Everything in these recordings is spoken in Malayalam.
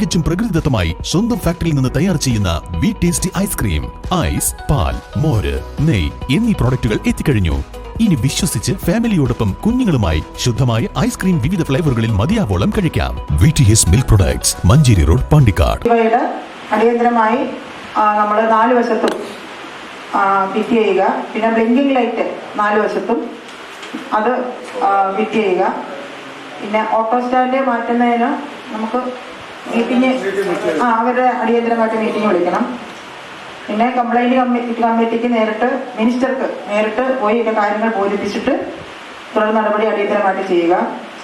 തികച്ചും പ്രകൃതിദത്തമായി സ്വന്തം ഫാക്ടറിയിൽ നിന്ന് തയ്യാർ ചെയ്യുന്ന വി ടേസ്റ്റി ഐസ്ക്രീം ഐസ് പാൽ മോര് നെയ് എന്നീ പ്രോഡക്റ്റുകൾ എത്തിക്കഴിഞ്ഞു. ഇനി വിശ്വസിച്ച് ഫാമിലിയോടൊപ്പം കുഞ്ഞുങ്ങളുമായി ശുദ്ധമായ ഐസ്ക്രീം വിവിധ ഫ്ലേവറുകളിൽ മതിയാവോളം കഴിക്കാം. V T S milk products Manjeri road Pandikkad. അടിയന്തരമായി നമ്മൾ നാല് വശത്തും ഫിറ്റ് ചെയ്യുക. പിന്നെ ബ്ലിങ്കിങ് ലൈറ്റ് നാല് വശത്തും അത് ഫിറ്റ് ചെയ്യുക. പിന്നെ ഓട്ടോ സ്റ്റാൻഡ് മാറ്റുന്നതിന് നമുക്ക് മീറ്റിംഗ് ആ അവരുടെ അടിയന്തരമായിട്ട് മീറ്റിംഗ് വിളിക്കണം. പിന്നെ കംപ്ലൈന്റ് കമ്മിറ്റി കമ്മിറ്റിക്ക് നേരിട്ട് മിനിസ്റ്റർക്ക് നേരിട്ട് പോയി ഇതിന്റെ കാര്യങ്ങൾ ബോധിപ്പിച്ചിട്ട് തുടർ നടപടി അടിയന്തരമായിട്ട് ചെയ്യുക.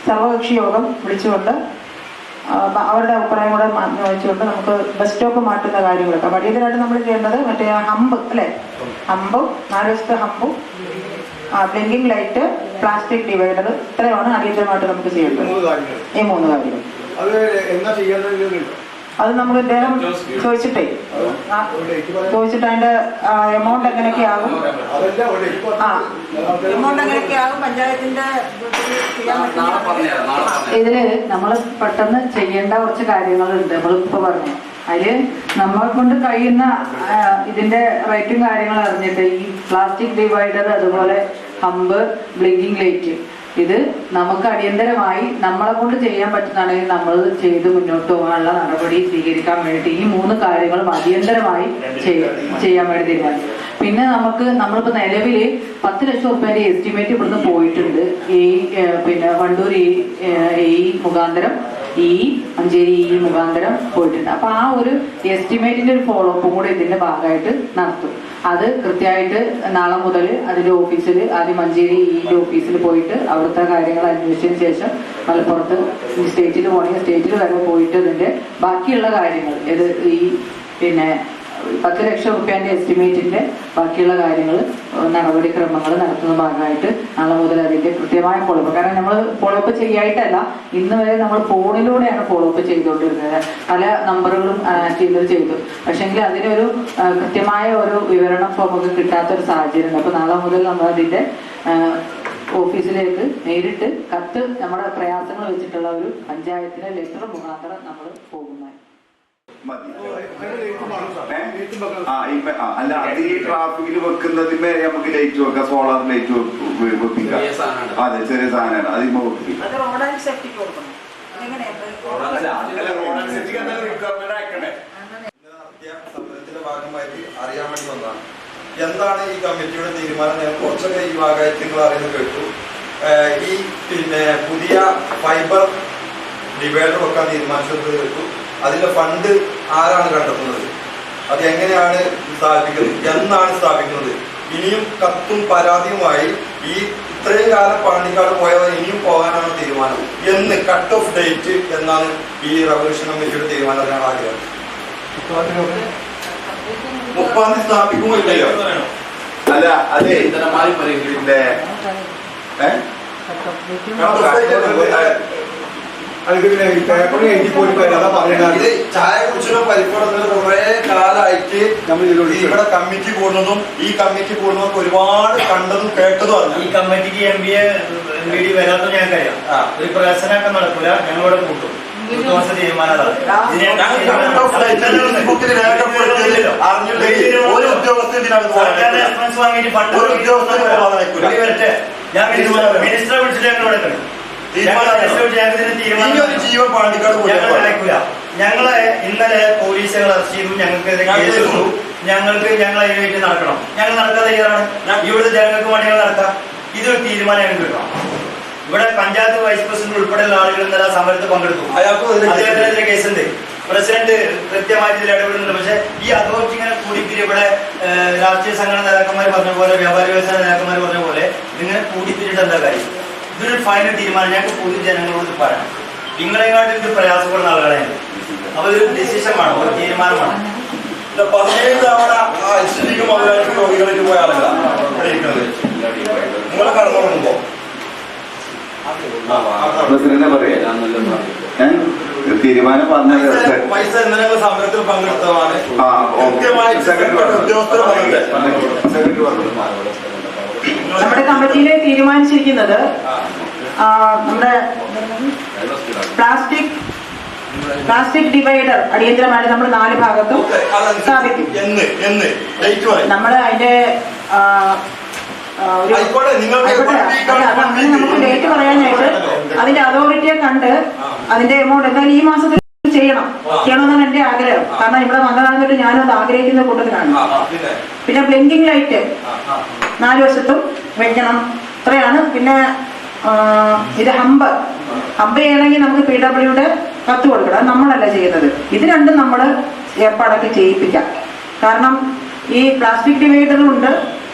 സർവകക്ഷി യോഗം വിളിച്ചുകൊണ്ട് അവരുടെ അഭിപ്രായം കൂടെ വായിച്ചുകൊണ്ട് വെച്ചുകൊണ്ട് നമുക്ക് ബസ് സ്റ്റോപ്പ് മാറ്റുന്ന കാര്യങ്ങളൊക്കെ. അപ്പോൾ അടിയന്തരമായിട്ട് നമ്മൾ ചെയ്യേണ്ടത് മറ്റേ ഹമ്പ് അല്ലേ? ഹമ്പും നാല് വശത്തെ ഹമ്പും ബ്ലിങ്കിങ് ലൈറ്റ് പ്ലാസ്റ്റിക് ഡിവൈഡർ ഇത്രയാണ് അടിയന്തരമായിട്ട് നമുക്ക് ചെയ്യേണ്ടത്. ഈ മൂന്ന് കാര്യങ്ങൾ. അത് എന്നാ ചെയ്യാന്നുണ്ട് അത് നമ്മൾ ഇദ്ദേഹം ചോദിച്ചിട്ടേ. ചോദിച്ചിട്ട് അതിന്റെ എമൗണ്ട് എങ്ങനെയൊക്കെ ആകും? അതെല്ലാം അവിടെ ഇപ്പൊ ആ. എമൗണ്ട് എങ്ങനെയൊക്കെ ആകും? പഞ്ചായത്തിന്റെ ഇതിൽ നമ്മൾ പെട്ടെന്ന് ചെയ്യേണ്ട കുറച്ച് കാര്യങ്ങളുണ്ട്. നമ്മളിപ്പോ പറഞ്ഞു. അതിൽ നമ്മളെ കൊണ്ട് കഴിയുന്ന ഇതിന്റെ റേറ്റും കാര്യങ്ങളും അറിഞ്ഞിട്ട് ഈ പ്ലാസ്റ്റിക് ഡിവൈഡർ അതുപോലെ ഹമ്പ് ബ്ലിങ്കിങ് ലൈറ്റ് ഇത് നമുക്ക് അടിയന്തരമായി നമ്മളെ കൊണ്ട് ചെയ്യാൻ പറ്റുന്നതാണെങ്കിൽ നമ്മൾ ചെയ്ത് മുന്നോട്ട് പോകാനുള്ള നടപടി സ്വീകരിക്കാൻ വേണ്ടിയിട്ട് ഈ മൂന്ന് കാര്യങ്ങളും അടിയന്തരമായി ചെയ്യ- ചെയ്യാൻ വേണ്ടി തീരുമാനിച്ചു. പിന്നെ നമുക്ക് നമ്മളിപ്പോ നിലവിൽ പത്ത് ലക്ഷം റുപ്യന്റെ എസ്റ്റിമേറ്റ് ഇവിടുന്ന് പോയിട്ടുണ്ട്. ഈ പിന്നെ വണ്ടൂർ ഈ മുഖാന്തരം ഈ മഞ്ചേരി ഈ മുഖാന്തരം പോയിട്ടുണ്ട്. അപ്പൊ ആ ഒരു എസ്റ്റിമേറ്റിന്റെ ഒരു ഫോളോ അപ്പും കൂടെ ഇതിന്റെ ഭാഗമായിട്ട് നടത്തും. അത് കൃത്യമായിട്ട് നാളെ മുതൽ അതിന്റെ ഓഫീസിൽ ആദ്യം മഞ്ചേരി ഈ ഓഫീസിൽ പോയിട്ട് അവിടുത്തെ കാര്യങ്ങൾ അന്വേഷിച്ചതിന് ശേഷം മലപ്പുറത്ത് സ്റ്റേറ്റിൽ പോകണമെങ്കിൽ സ്റ്റേറ്റിൽ വരെ പോയിട്ട് ഇതിന്റെ ബാക്കിയുള്ള കാര്യങ്ങൾ ഇത് ഈ പിന്നെ പത്ത് ലക്ഷം റുപ്യാന്റെ എസ്റ്റിമേറ്റിന്റെ ബാക്കിയുള്ള കാര്യങ്ങൾ നടപടിക്രമങ്ങൾ നടത്തുന്ന ഭാഗമായിട്ട് നാളെ മുതൽ അതിന്റെ കൃത്യമായ ഫോളോ അപ്പ് കാരണം നമ്മൾ ഫോളോ അപ്പ് ചെയ്യായിട്ടല്ല ഇന്ന് വരെ നമ്മൾ ഫോണിലൂടെയാണ് ഫോളോ അപ്പ് ചെയ്തുകൊണ്ടിരുന്നത്. പല നമ്പറുകളും ചെയ്തത് ചെയ്തു. പക്ഷെങ്കിൽ അതിനൊരു കൃത്യമായ ഒരു വിവരണം നമുക്ക് കിട്ടാത്തൊരു സാഹചര്യം ഉണ്ട് അപ്പൊ നാളെ മുതൽ നമ്മൾ അതിന്റെ ഓഫീസിലേക്ക് നേരിട്ട് കത്ത് നമ്മുടെ പ്രയാസങ്ങൾ വെച്ചിട്ടുള്ള ഒരു പഞ്ചായത്തിലെ ലെറ്റർ മുഖാന്തരം നമ്മൾ പോകുന്നത് മതി. അല്ല അത് ഈ ട്രാഫിക്കിൽ വെക്കുന്നതിന്മേ നമുക്ക് ലൈറ്റ് വെക്കാം. സോളാർ ലൈറ്റ് വെപ്പിക്കാം. അതെ ചെറിയ സാധനമാണ്. അത് ഇപ്പൊ അറിയാൻ വേണ്ടി വന്നതാണ്. എന്താണ് ഈ കമ്മിറ്റിയുടെ തീരുമാനം? ഞാൻ കുറച്ചൊക്കെ ഈ ഭാഗമായിട്ട് നിങ്ങൾ അറിയുന്നത് കേട്ടു. ഈ പിന്നെ പുതിയ ഫൈബർ ഡിവൈഡർ വെക്കാൻ തീരുമാനിച്ചത് കേട്ടു. അതിന്റെ ഫണ്ട് ആരാണ് കണ്ടെത്തുന്നത്? അത് എങ്ങനെയാണ് സ്ഥാപിക്കുന്നത്? എന്നാണ് സ്ഥാപിക്കുന്നത്? ഇനിയും കത്തും പരാതിയുമായി ഈ ഇത്രയും കാലം പാണ്ടിക്കാട് പോയവർ ഇനിയും പോകാനാണ് തീരുമാനം. എന്ന് കട്ട് ഓഫ് ഡേറ്റ് എന്നാണ് ഈ റവല്യൂഷൻ കമ്മിറ്റിയുടെ തീരുമാനം അറിയാൻ ആഗ്രഹം മുപ്പാം തീയതി സ്ഥാപിക്കുമോ ഇല്ലയോ? അല്ല അതെ നിരന്തരമായി പറയുന്നത് പിന്നെ ഏ? അത് പിന്നെ ഈ പേപ്പറിൽ എഴുതി പോയിട്ട് അതാ പറയുന്നത് ഇത് ചായ കുടിച്ചിട്ട് പരിപ്പെടുന്നത് കുറെ കാലമായിട്ട് നമ്മൾ ഈ ഇവിടെ കമ്മിറ്റി കൂടുന്നതും ഈ കമ്മിറ്റി കൂടുന്നതൊക്കെ ഒരുപാട് കണ്ടതും കേട്ടതും ഈ അറിഞ്ഞു കമ്മിറ്റിക്ക് M B M B D വരാത്ത ഞാൻ കഴിയാം ഒരു പ്രവേശനമൊക്കെ നടക്കൂല ഞങ്ങളോട് കൂട്ടും. അറിഞ്ഞില്ലെങ്കിൽ ഒരു ഉദ്യോഗസ്ഥൻ ഒരു തീരുമാനം. മിനിസ്റ്ററെ വിളിച്ചിട്ട് ഞങ്ങൾ ജീവൻ പാണ്ടിക്കാട് ഞങ്ങളെ ഇന്നലെ പോലീസുകൾ അറസ്റ്റ് ചെയ്തു. ഞങ്ങൾക്ക് കേസ്. ഞങ്ങൾക്ക് ഞങ്ങൾ അതിനുവേണ്ടി നടക്കണം. ഞങ്ങൾ നടക്കാൻ തയ്യാറാണ്. ഇവിടുത്തെ ജനങ്ങൾക്ക് വേണ്ടി ഞങ്ങൾ നടക്കാം ഇതൊരു തീരുമാനം ഞങ്ങൾക്ക് കിട്ടണം. ഇവിടെ പഞ്ചായത്ത് വൈസ് പ്രസിഡന്റ് ഉൾപ്പെടെയുള്ള ആളുകൾ ഇന്നലെ സമരത്ത് സമരത്തിൽ പങ്കെടുത്തു. അദ്ദേഹത്തിനെതിരെ കേസുണ്ട്. പ്രസിഡന്റ് കൃത്യമായി ഇതിൽ ഇടപെടുന്നുണ്ട്. പക്ഷെ ഈ അതോറിറ്റി ഇങ്ങനെ കൂടിപ്പിരി ഇവിടെ രാഷ്ട്രീയ സംഘടന നേതാക്കന്മാർ പറഞ്ഞ പോലെ വ്യാപാരി വ്യവസായ നേതാക്കന്മാർ പറഞ്ഞ പോലെ ഇതിങ്ങനെ കൂടിപ്പിരിട്ട് എന്താ കാര്യം? ഇതൊരു ഫൈനൽ തീരുമാനം. ഞങ്ങൾക്ക് പൊതു ജനങ്ങളോട് പറയാം. നിങ്ങളെങ്ങാട്ട് ഇത് പ്രയാസപ്പെടുന്ന ആളുകളെയാണ്. അപ്പൊ ഇതൊരു ഡിസിഷൻ വേണം ഒരു തീരുമാനമാണ്. പതിനേഴ് തവണ ഐശ്വര്യക്ക് മുതലായിട്ട് രോഗികളിലേക്ക് പോയ ആളുകളാണ് ഇവിടെ ഇരിക്കുന്നത്. നിങ്ങളെ കടന്നുറങ്ങുമ്പോ? പ്രസിഡന്റ് പറയാ. ഞാൻ തീരുമാനം പറഞ്ഞത് പൈസ- പൈസ ഇന്നലെ സമരത്തിൽ പങ്കെടുത്തതാണ്. കൃത്യമായി സെക്രട്ടറി ഉദ്യോഗസ്ഥർ പറഞ്ഞത് സെക്രട്ടറി പറഞ്ഞു നമ്മുടെ കമ്മിറ്റിയിൽ തീരുമാനിച്ചിരിക്കുന്നത് നമ്മുടെ പ്ലാസ്റ്റിക് പ്ലാസ്റ്റിക് ഡിവൈഡർ അടിയന്തരമായിട്ട് നമ്മൾ നാല് ഭാഗത്തും സ്ഥാപിക്കും. നമ്മൾ അതിന്റെ അങ്ങനെ നമുക്ക് ഡേറ്റ് പറയാനായിട്ട് അതിന്റെ അതോറിറ്റിയെ കണ്ട് അതിന്റെ എമൗണ്ട് എന്തായാലും ഈ മാസത്തിൽ ചെയ്യണം. ചെയ്യണമെന്നാണ് എന്റെ ആഗ്രഹം. കാരണം ഇവിടെ വന്നതാണെന്നിട്ട് ഞാനും അത് ആഗ്രഹിക്കുന്ന കൂട്ടത്തിലാണ്. പിന്നെ? Blinking light. നാല് വശത്തും വെക്കണം. ഇത്രയാണ് പിന്നെ ഇത് ഹമ്പ്. ഹമ്പ് ചെയ്യണമെങ്കിൽ നമുക്ക് പി ഡബ്ല്യുടെ കത്ത് കൊടുക്കണം. അത് നമ്മളല്ല ചെയ്യുന്നത്. ഇത് രണ്ടും നമ്മൾ ഏർപ്പാടൊക്കെ ചെയ്യിപ്പിക്കാം. കാരണം ഈ പ്ലാസ്റ്റിക് ഡിവൈഡറുണ്ട്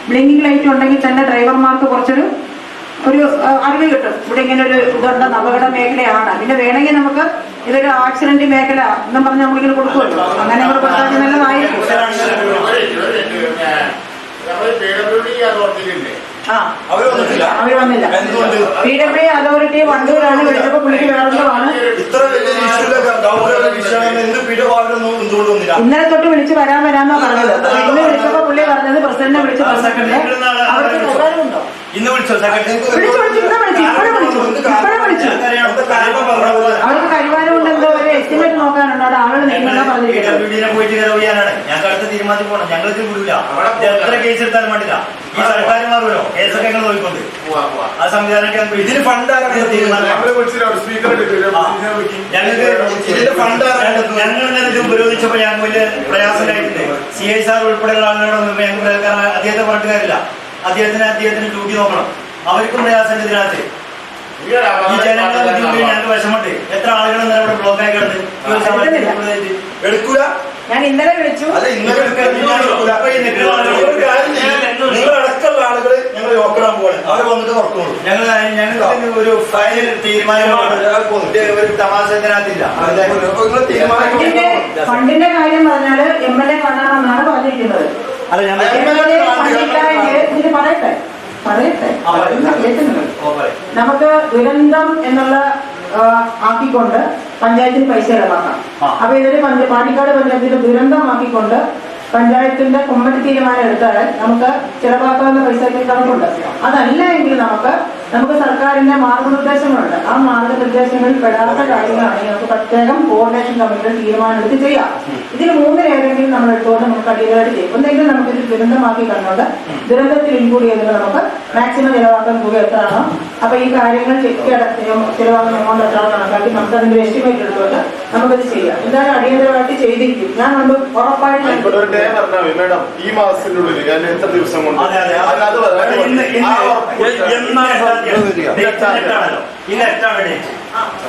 ബ്ലിങ്കിങ് ലൈറ്റ് ഉണ്ടെങ്കിൽ തന്നെ ഡ്രൈവർമാർക്ക് കുറച്ചൊരു ഒരു അറിവ് കിട്ടും. ഇവിടെ ഇങ്ങനെ ഒരു ഇതുണ്ട്. അപകട മേഖലയാണ്. പിന്നെ വേണമെങ്കിൽ നമുക്ക് ഇതൊരു ആക്സിഡന്റ് മേഖല എന്നും പറഞ്ഞ് നമ്മളിങ്ങനെ കൊടുക്കുമല്ലോ. അങ്ങനെ നമ്മൾ കൊടുത്താൽ നല്ലതായിരിക്കും. അവർ വന്നിട്ടില്ല. അവർ വന്നില്ല. പി ഡബ്ല്യു അതോറിറ്റി വണ്ടൂരാണ് വിളിച്ചപ്പോ പുള്ളിക്ക് വേറെന്തോമാണ് ഇത്ര വലിയ ഇന്നലെ തൊട്ട് വിളിച്ച് വരാൻ വരാന്നാ പറഞ്ഞത്. ഇന്ന് വിളിച്ചപ്പോ പുള്ളി പറഞ്ഞത് പ്രസിഡന്റിനെ വിളിച്ച് പറഞ്ഞിട്ടുണ്ട്. അവർക്ക് ഉപകാരമുണ്ടോ ഇന്ന് വിളിച്ചോ? സെക്രട്ടറി? വിളിച്ചു വിളിച്ചു ഇന്ന് വിളിച്ചു. ഇപ്പഴേ വിളിച്ചു. ഇപ്പഴേ വിളിച്ചു. എന്താ കാര്യം? പറഞ്ഞത് അവർക്ക് എന്തോ ഒരു എസ്റ്റിമേറ്റ് നോക്കാനുണ്ട്. അവിടെ ആളുകൾ നിൽക്കുന്ന പറഞ്ഞിരിക്കുന്നത്? തീരുമാനത്തിൽ പോകണം ഞങ്ങൾക്ക് വിടൂല. എത്ര കേസ് എടുത്താലും വേണ്ടില്ല. ഈ സർക്കാർ മാറുമല്ലോ കേസൊക്കെ ഞങ്ങൾ നോക്കിക്കൊണ്ട്. ആ സംവിധാനമൊക്കെ ഇതിന് ഫണ്ട് ഞങ്ങൾക്ക് ഇതിന്റെ ഫണ്ട് ഞങ്ങൾ ഇത് ഉപരോധിച്ചപ്പോൾ ഞങ്ങൾക്ക് വലിയ പ്രയാസമായിട്ടുണ്ട് സി ഐ സാർ ഉൾപ്പെടെയുള്ള ആളുകളൊന്നും ഞങ്ങൾക്ക് കാരണം അദ്ദേഹത്തെ പാട്ടുകാരില്ല അദ്ദേഹത്തിന് അദ്ദേഹത്തിന് ഡ്യൂട്ടി നോക്കണം. അവർക്കും പ്രയാസമുണ്ട് ഇതിനകത്ത്. ഈ ജനങ്ങളെ ഞങ്ങൾക്ക് വിഷമമുണ്ട്. എത്ര ആളുകൾ ഇവിടെ ബ്ലോക്കായി കിടന്ന് എടുക്കൂല? ഞാൻ ഇന്നലെ വിളിച്ചു. അല്ല ഇന്നലെ ഞങ്ങൾ യോക്കിടാൻ പോകണം വന്നിട്ട് ഞങ്ങൾ ഒരു ഫൈനൽ തീരുമാനമാണ് ഒരു തമാശ ഇതിനകത്തില്ല ഫണ്ടിന്റെ കാര്യം പറഞ്ഞാൽ എം എൽ എ കാണാമെന്നാണ് പറഞ്ഞിരിക്കുന്നത്. അല്ല ഞാൻ ഇത് പറയട്ടെ. പറയട്ടെ. നമുക്ക് ദുരന്തം എന്നുള്ള ആക്കിക്കൊണ്ട് പഞ്ചായത്തിന് പൈസ ഇടപാക്കാം. അപ്പൊ ഇതൊരു പാണ്ടിക്കാട് പഞ്ചായത്തിന്റെ ദുരന്തമാക്കിക്കൊണ്ട് പഞ്ചായത്തിന്റെ കുമ്മറ്റ് തീരുമാനം എടുത്താൽ നമുക്ക് ചിലവാക്കാവുന്ന പൈസ കണക്കുണ്ട്. അതല്ല എങ്കിൽ നമുക്ക് നമുക്ക് സർക്കാരിന്റെ മാർഗനിർദ്ദേശങ്ങളുണ്ട്. ആ മാർഗനിർദ്ദേശങ്ങളിൽ പെടാത്ത കാര്യങ്ങളാണെങ്കിൽ നമുക്ക് പ്രത്യേകം കോർഡിനേഷൻ കമ്മിറ്റിയുടെ തീരുമാനം എടുത്ത് ചെയ്യാം. ഇതിൽ മൂന്നിലേതെങ്കിലും നമ്മൾ എടുത്തുകൊണ്ട് നമുക്ക് കഠിനമായിട്ട് ചെയ്യും. ഒന്നെങ്കിലും നമുക്ക് ഇത് ദുരന്തമാക്കി കണ്ടുകൊണ്ട് ദുരന്തത്തിൽ ഇൻക്ലൂഡ് ചെയ്തിട്ട് നമുക്ക് മാക്സിമം ചിലവാക്കാൻ തുക എത്രയാണോ അപ്പൊ ഈ കാര്യങ്ങൾ ചിലവാക്കുന്ന എമൗണ്ട് എത്രയാണോ കണക്കാക്കി നമുക്ക് അതിന്റെ എസ്റ്റിമേറ്റ് എടുത്തുകൊണ്ട് നമുക്കത് ചെയ്യാം. എന്തായാലും അടിയന്തരമായിട്ട് ചെയ്തിരിക്കും. ഞാൻ നമ്മൾ ഉറപ്പായിട്ട് മാഡം ഈ മാസത്തിനുള്ളിൽ ഉള്ളിൽ ഞാൻ എത്ര ദിവസം കൊണ്ട്? ഇന്ന് എട്ടാണ് ഡേറ്റ്.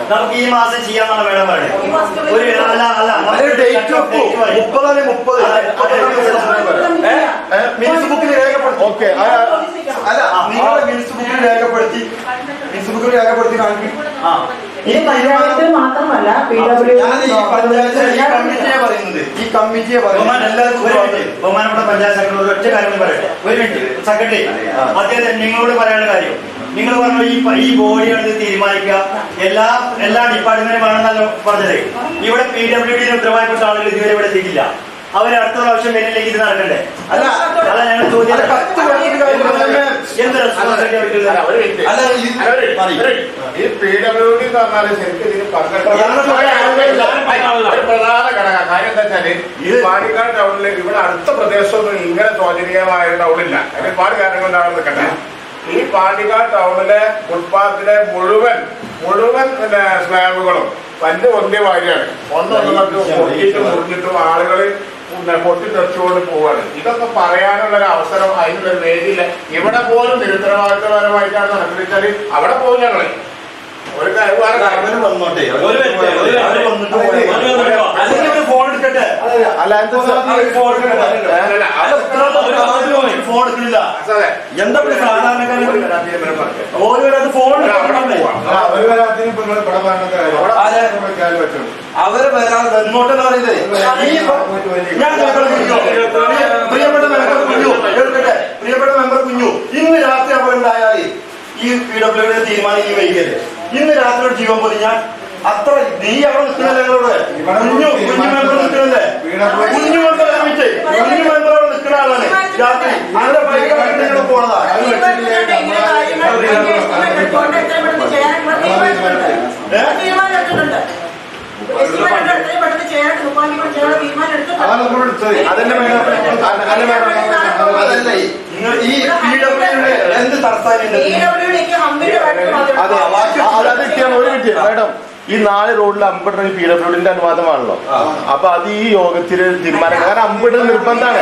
നമുക്ക് ഈ മാസം ചെയ്യാന്നാണ് വേണം ഈ ഒരു അല്ല അല്ല നമുക്ക് അതിന് ഡേറ്റ് വെക്കൂ. date പറയും. മുപ്പതാണ് മുപ്പത്? മിനിസ് ബുക്കിൽ രേഖപ്പെടുത്തി. ഓക്കെ അല്ല നിങ്ങളെ മിനിസ് ബുക്കിൽ രേഖപ്പെടുത്തി. മിനിസ് ബുക്കിൽ രേഖപ്പെടുത്തി കാണിക്കും. ആ. ഈ പഞ്ചായത്ത് മാത്രമല്ല പി ഡബ്ല്യു ഞാൻ ഈ പഞ്ചായത്ത് ഈ കമ്മിറ്റിയെ പറയുന്നത്. ഈ കമ്മിറ്റിയെ പറയുന്നത്. എല്ലാവർക്കും ഒരു മിനിറ്റ്. ബഹുമാനപ്പെട്ട പഞ്ചായത്ത് സെക്രട്ടറി ഒറ്റ കാര്യം പറയട്ടെ. ഒരു മിനിറ്റ് സെക്രട്ടറി അദ്ദേഹം നിങ്ങളോട് പറയാനുള്ള കാര്യം. നിങ്ങൾ പറഞ്ഞു ഈ ഈ ബോഡിയാണ് ഇത് തീരുമാനിക്കുക. എല്ലാ എല്ലാ ഡിപ്പാർട്ട്മെന്റും വേണമെന്നല്ലോ പറഞ്ഞത്. ഇവിടെ പി ഡബ്ല്യു ഡിന് ഉത്തരവാദിപ്പെട്ട ആളുകൾ ഇതുവരെ ഇവിടെ ചെയ്തില്ല അവർ അടുത്ത പ്രാവശ്യം വരില്ലെങ്കിൽ ഇത് നടക്കണ്ടേ? അല്ല അല്ല ഞങ്ങൾ. ഒരു പ്രധാന ഘടക. കാര്യം എന്താ വെച്ചാൽ ഈ പാലക്കാട് ടൗണിൽ ഇവിടെ അടുത്ത പ്രദേശമൊന്നും ഇങ്ങനെ ഒരു ടൗണില്ല. അതിന് ഒരുപാട് കാര്യങ്ങൾ ഉണ്ടാവുന്നത് നിൽക്കട്ടെ. ഈ പാണ്ടിക്കാട് ടൗണിലെ ഫുട്പാത്തിലെ മുഴുവൻ മുഴുവൻ പിന്നെ സ്ലാബുകളും പല്ല് ഒന്നേ വാരിയാണ്. ഒന്നൊന്നൊക്കെ പൊട്ടിയിട്ടും മുറിഞ്ഞിട്ടും ആളുകൾ പൊട്ടി പൊട്ടിത്തെറിച്ചുകൊണ്ട് പോവാണ് ഇതൊക്കെ പറയാനുള്ള ഒരു അവസരം അതിനുള്ള വേദിയില്ല. ഇവിടെ പോലും നിരുത്തരവാദിത്തപരമായിട്ടാണ് നടക്കുന്നത് അവിടെ പോകും ഞങ്ങൾ. ഒരു വന്നോട്ടെ. ഒരു മിനിറ്റ്, ഒരു മിനിറ്റ്. അവർ വന്നിട്ട് പോയി. അല്ലെങ്കിൽ ഒരു ഫോൺ എടുക്കട്ടെ അല്ല എന്താ അവർ ഫോൺ എടുക്കില്ല. എന്താ ഇവിടെ സാധാരണക്കാര് ഒരു രാജ്യം ഇവിടെ പറഞ്ഞു. ഫോൺ അവർ വരാതെ വന്നോട്ടെന്ന് പറയുന്നത്. ഞാൻ പ്രിയപ്പെട്ട മെമ്പർ കുഞ്ഞു. എടുക്കട്ടെ. പ്രിയപ്പെട്ട മെമ്പർ കുഞ്ഞു. ഇന്ന് രാത്രി അവിടെ ഈ പി ഡബ്ല്യുടെ തീരുമാനം ഈ വൈകിയത് ഇന്ന് രാത്രി ഒരു ജീവൻ പോലും ഞാൻ അത്ര നീ അവിടെ നിൽക്കുന്നല്ലേ കുഞ്ഞു കുഞ്ഞു മെമ്പർ നിൽക്കണല്ലേ കുഞ്ഞുകൊണ്ട് കമ്മിറ്റി കുഞ്ഞു മെമ്പറോട് നിൽക്കുന്ന ആളാണ് രാത്രി നല്ല ഭയങ്കരമായിട്ട് നിങ്ങൾ പോണതാ അതന്നെ മേഡം അതന്നെ മേഡം അതല്ലേ ഈ പി ഡബ്ല്യു എന്ത് തടസ്സമായിട്ട് അതെ അത് അത് കിട്ടിയാണ് ഒരു മിനിറ്റ് മാഡം ഈ നാല് റോഡിൽ അമ്പിടണ പി ഡബ്ല്യൂഡിന്റെ അനുവാദമാണല്ലോ. അപ്പൊ അത് ഈ യോഗത്തിൽ തീരുമാനം കാരണം അമ്പിടൽ നിർബന്ധമാണ്.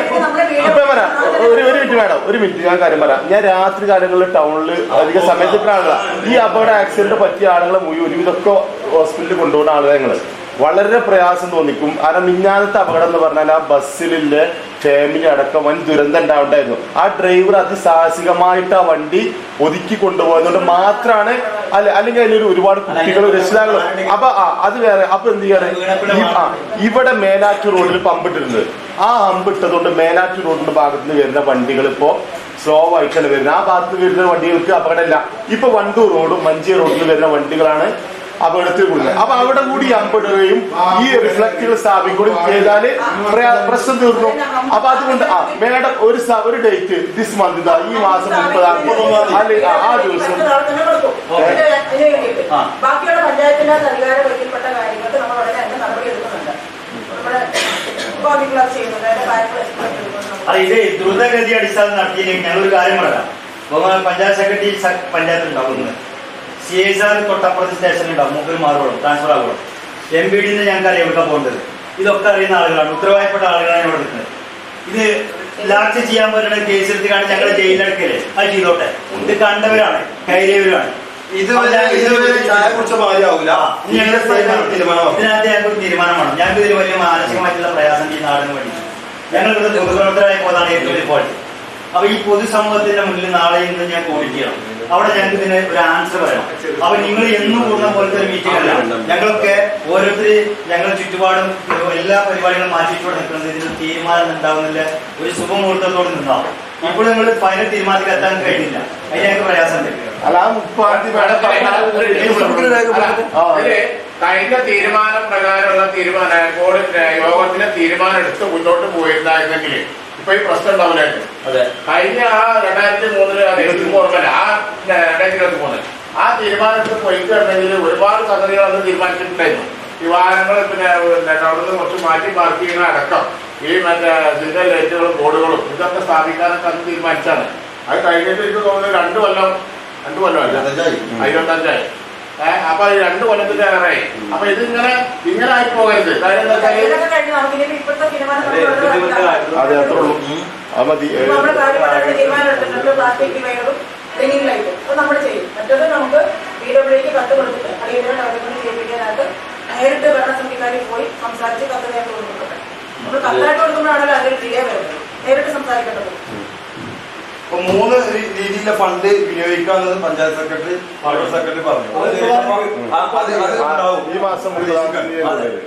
ഇപ്പൊ പറയാം ഒരു ഒരു മിനിറ്റ് മാഡം ഒരു മിനിറ്റ് ഞാൻ കാര്യം പറയാം. ഞാൻ രാത്രി കാലങ്ങളിൽ ടൗണിൽ അധിക സമയത്തിട്ടാണല്ലോ ഈ അപകട ആക്സിഡന്റ് പറ്റിയ ആളുകളെ മുഴുവൻ ഇതൊക്കെ ഹോസ്പിറ്റലിൽ കൊണ്ടുപോകുന്ന ആളുകളെ വളരെ പ്രയാസം തോന്നിക്കും. കാരണം മിഞ്ഞാനത്തെ അപകടം എന്ന് പറഞ്ഞാൽ ആ ബസ്സിലുള്ള ഫാമിലി അടക്കം വൻ ദുരന്തം ഉണ്ടാവുണ്ടായിരുന്നു ആ ഡ്രൈവർ അതിസാഹസികമായിട്ട് ആ വണ്ടി ഒതുക്കി കൊണ്ടുപോയതുകൊണ്ട് മാത്രമാണ് അല്ല അല്ലെങ്കിൽ അതിലൊരു ഒരുപാട് കുട്ടികളും രക്ഷിതാക്കളും. അപ്പൊ ആ അത് വേറെ. അപ്പൊ എന്ത് ആ, ഇവിടെ മേലാറ്റൂർ റോഡിൽ പമ്പിട്ടിരുന്നത് ആ അമ്പിട്ടതുകൊണ്ട് മേലാറ്റൂർ റോഡിന്റെ ഭാഗത്ത് നിന്ന് വരുന്ന വണ്ടികൾ ഇപ്പോ സ്ലോ ആയിട്ടാണ് വരുന്നത്. ആ ഭാഗത്ത് വരുന്ന വണ്ടികൾക്ക് അപകടമില്ല. ഇപ്പൊ വണ്ടൂർ റോഡും മഞ്ചി റോഡിൽ വരുന്ന വണ്ടികളാണ് അപകടത്തിൽ കൂടുതൽ അപ്പൊ അവിടെ കൂടി അമ്പിടുകയും ഈ റിഫ്ലക്റ്റുകൾ സ്ഥാപിക്കുകയും ചെയ്താൽ പ്രശ്നം തീർന്നു. അപ്പൊ അതുകൊണ്ട് ആ മേഡം ഒരു ഒരു ഡേറ്റ് ദിസ് മന്ത് ഇതാ ഈ മാസം മുപ്പതാം തീയതി. അല്ലെങ്കിൽ ആ- ദിവസം. ബാക്കിയുള്ള പഞ്ചായത്തിന്റെ സർക്കാർ കാര്യങ്ങൾക്ക് നമ്മൾ ഉടനെ തന്നെ നടപടി എടുക്കുന്നുണ്ട്. നമ്മുടെ ഉപാധികൾ ക്ലാസ് ചെയ്യുന്നുണ്ട്. അതിന്റെ കാര്യങ്ങൾ ഇത് ദ്രുതഗതി അടിസ്ഥാനം നടത്തിയില്ലെങ്കിൽ ഞങ്ങൾ ഒരു കാര്യം പറയാം. പഞ്ചായത്ത് സെക്രട്ടറി പഞ്ചായത്ത് ഉണ്ടാവുന്നത്. സി എസ് ആർ തൊട്ടപ്പുറത്ത് സ്റ്റേഷൻ ഉണ്ടാവും. മൂപ്പര് മാറുകളും ട്രാൻസ്ഫർ ആകുള്ളൂ എം ബി ഡിന്ന് ഞങ്ങൾക്ക് അറിയാം ഇവിടെ പോകേണ്ടത്. ഇതൊക്കെ അറിയുന്ന ആളുകളാണ്. ഉത്തരവാദിപ്പെട്ട ആളുകളാണ് ഇവിടെ നിൽക്കുന്നത്. ഇത് ലാസ്റ്റ് ചെയ്യാൻ പറ്റുന്ന കേസ് എടുത്ത് കാണാൻ ഞങ്ങൾ ജയിലിലടക്കല്ലേ അത് ചെയ്തോട്ടെ. ഇത് കണ്ടവരാണ്. തീരുമാനമാവും ഇതിനകത്ത് ഞങ്ങൾക്ക് തീരുമാനമാണ് ഞങ്ങൾക്ക് ഇതിൽ വലിയ മാനസികമായിട്ടുള്ള പ്രയാസം ഈ നാടിന് വേണ്ടി. ഞങ്ങൾ ഇവിടെ പൊതുപ്രവർത്തകരായ പോലാണ് ഏറ്റവും വലിയ ഫോൾട്ട് അപ്പൊ ഈ പൊതുസമൂഹത്തിന്റെ മുന്നിൽ നാളെ ഇന്ന് ഞാൻ കോമിറ്റ് ചെയ്യണം അവിടെ ഞങ്ങൾക്ക് ഇതിന് ഒരു ആൻസർ വരണം അപ്പൊ നിങ്ങൾ എന്നും കൂടുന്ന പോലത്തെ ഒരു മീറ്റിംഗ് അല്ല. ഞങ്ങളൊക്കെ ഓരോരുത്തർ ഞങ്ങൾ ചുറ്റുപാടും എല്ലാ പരിപാടികളും മാറ്റിയിട്ടോടെ നിൽക്കുന്നത്. ഇതിന് തീരുമാനം ഉണ്ടാവുന്നില്ല. ഒരു ശുഭമുഹൂർത്തത്തോടെ നിന്നാവും. ഇപ്പോൾ നിങ്ങൾ ഫൈനൽ തീരുമാനത്തിൽ എത്താൻ കഴിഞ്ഞില്ല. അതിന് ഞങ്ങൾക്ക് പ്രയാസമുണ്ട്. അതിൽ കഴിഞ്ഞ തീരുമാനം പ്രകാരമുള്ള തീരുമാനം ബോർഡിന്റെ യോഗത്തിന് തീരുമാനം എടുത്ത് മുന്നോട്ട് പോയിരുന്നായിരുന്നെങ്കിൽ ഇപ്പൊ ഈ പ്രശ്നം ഉണ്ടാവില്ലായിരുന്നു അതെ. കഴിഞ്ഞ ആ രണ്ടായിരത്തി മൂന്നിൽ അത് എനിക്ക് ആ രണ്ടായിരത്തി ഇരുപത്തി മൂന്ന് ആ തീരുമാനത്തിൽ പോയിട്ടുണ്ടെങ്കിൽ ഒരുപാട് സംഗതികൾ അന്ന് തീരുമാനിച്ചിട്ടുണ്ടായിരുന്നു. ഈ വാഹനങ്ങൾ പിന്നെ പിന്നെ അവിടുന്ന് കുറച്ച് മാറ്റി പാർക്ക് ചെയ്യുന്ന അടക്കം. ഈ മറ്റേ സിഗ്നൽ ലൈറ്റുകളും ബോർഡുകളും ഇതൊക്കെ സ്ഥാപിക്കാനൊക്കെ അന്ന് തീരുമാനിച്ചാണ്. അത് കഴിഞ്ഞിട്ട് എനിക്ക് തോന്നുന്നു രണ്ടു കൊല്ലം രണ്ടു കൊല്ലം അല്ല ഇരുപത്തഞ്ചായി. അപ്പൊ രണ്ടു ഏറെ അപ്പൊ ഇതിങ്ങനെ ഇങ്ങനെ ആയി പോകരുത്. കാര്യം എന്താ. അതെ അത്രേ ഉള്ളൂ. അത് മതി. നമ്മൾ ചെയ്യും. മറ്റത് നമുക്ക് പി ഡബ്ല്യൂക്ക് കത്ത് കൊടുത്തിട്ട് അടിയന്തര ഡെവലപ്മെന്റ് ചെയ്യിപ്പിക്കാനായിട്ട് നേരിട്ട് ഭരണസമിതിക്കാരിൽ പോയി സംസാരിച്ച് കത്ത് കൊടുത്തിട്ടുണ്ട്. നമ്മൾ കത്തായിട്ട് കൊടുക്കുമ്പോഴാണല്ലോ അതിൽ ഡിലേ വരുന്നത്. നേരിട്ട് സംസാരിക്കേണ്ടത്. ഇപ്പൊ മൂന്ന് രീതിയിലെ ഫണ്ട് വിനിയോഗിക്കാന്നത് പഞ്ചായത്ത് സെക്രട്ടറി വാർഡ് സെക്രട്ടറി പറഞ്ഞു. ഈ മാസം മുപ്പതാം തീയതി